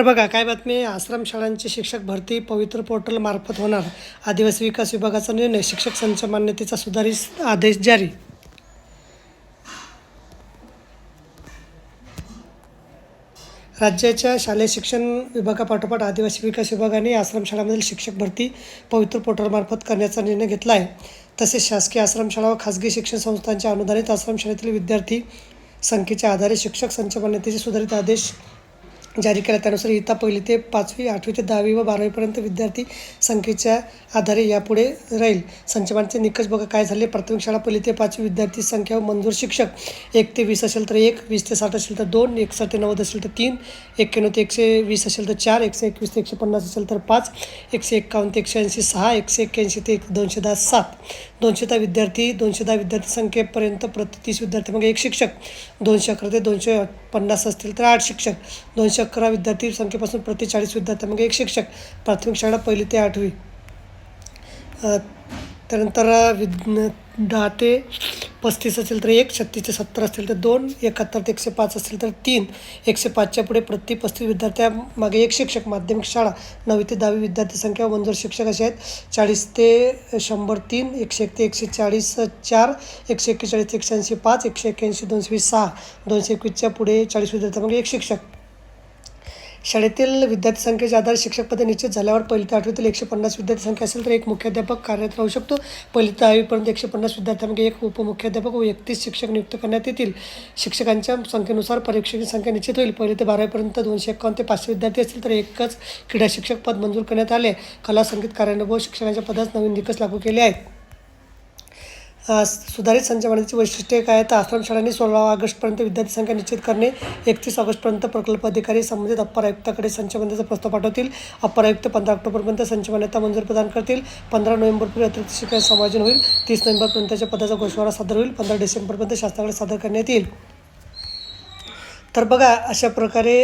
तर बघा काय बातमी? आश्रम आश्रमशाळांची शिक्षक भरती पवित्र पोर्टल मार्फत होणार. आदिवासी विकास विभागाचा निर्णय शिक्षक संच मान्यतेचा सुधारित आदेश जारी. राज्याच्या शालेय शिक्षण विभागापाठोपाठ आदिवासी विकास विभागाने आश्रमशाळांमधील शिक्षक भरती पवित्र पोर्टलमार्फत करण्याचा निर्णय घेतला आहे. तसेच शासकीय आश्रमशाळा व खाजगी शिक्षण संस्थांच्या अनुदानित आश्रमशाळेतील विद्यार्थी संख्येच्या आधारे शिक्षक संच मान्यतेचे सुधारित आदेश जारी केला. त्यानुसार इयत्ता पहिली ते पाचवी आठवी ते दहावी व बारावीपर्यंत विद्यार्थी संख्येच्या आधारे यापुढे राहील. संचमानचे निकष बघा काय झाले? प्राथमिक शाळा पहिली ते पाचवी विद्यार्थी संख्या व मंजूर शिक्षक. एक ते वीस असेल तर एक वीस ते साठ असेल तर दोन एकसष्ट ते नव्वद असेल तर तीन एक्क्याण्णव ते एकशे वीस असेल तर चार एकशे एकवीस ते एकशे पन्नास असेल तर पाच एकशे एक्कावन्न ते एकशे ऐंशी सहा एकशे एक्क्याऐंशी ते एक दोनशे दहा सात. दोनशे दहा विद्यार्थी दोनशे दहा विद्यार्थी संख्येपर्यंत प्रति तीस विद्यार्थी मग एक शिक्षक. दोनशे अकरा ते दोनशे पन्नास असतील तर आठ शिक्षक. दोनशे अकरा विद्यार्थी संख्येपासून प्रति चाळीस विद्यार्थी म्हणजे एक शिक्षक प्राथमिक शाळा पहिली ते आठवी. त्यानंतर विद दहा ते पस्तीस असेल तर एक छत्तीस ते सत्तर असतील तर दोन एकाहत्तर ते एकशे पाच असतील तर तीन एकशे पाचच्या पुढे प्रति पस्तीस विद्यार्थ्यामागे एक शिक्षक माध्यमिक शाळा नववी ते दहावी विद्यार्थी संख्या मंजूर शिक्षक असे आहेत. चाळीस ते शंभर तीन एकशे एक ते एकशे चाळीस चार एकशे एक्केचाळीस ते एकशे ऐंशी पाच एकशे एक्क्याऐंशी दोनशे वीस सहा दोनशे एकवीसच्या पुढे चाळीस विद्यार्थ्यामागे एक शिक्षक शाळेतील विद्यार्थी संख्येच्या आधारे शिक्षक पदे निश्चित झाल्यावर पहिली ते आठवीतील एकशे पन्नास विद्यार्थी संख्या असेल तर एक मुख्याध्यापक कार्यरत राहू शकतो. पहिली ते दहावीपर्यंत एकशे पन्नास विद्यार्थ्यांमध्ये म्हणजे एक उपमुख्याध्यापक व एकतीस शिक्षक नियुक्त करण्यात येतील. शिक्षकांच्या संख्येनुसार परीक्षेची संख्या निश्चित होईल. पहिली ते बारावीपर्यंत दोनशे एकावन्न ते पाचशे विद्यार्थी असतील तर एकच क्रीडा शिक्षक पद मंजूर करण्यात आले. कला संगीत कार्यानुभव शिक्षकांच्या पदास नवीन निकष लागू केले आहेत. सुधारित संचमानाची वैशिष्ट्ये काय तर आश्रमशाळांनी सोळा ऑगस्टपर्यंत विद्यार्थी संख्या निश्चित करणे. एकतीस ऑगस्टपर्यंत प्रकल्प अधिकारी संबंधित अप्पर आयुक्ताकडे संचमान्यतेचा प्रस्ताव पाठवतील. अप्पर आयुक्त पंधरा ऑक्टोबरपर्यंत संचमान्यता मंजूर प्रदान करतील. पंधरा नोव्हेंबरपूर्वी अतिरिक्त शिक्षण समायोजन होईल. तीस नोव्हेंबरपर्यंतच्या पदाचा घोषवारा सादर होईल. पंधरा डिसेंबरपर्यंत शासनाकडे सादर करण्यात येईल. तर बघा अशा प्रकारे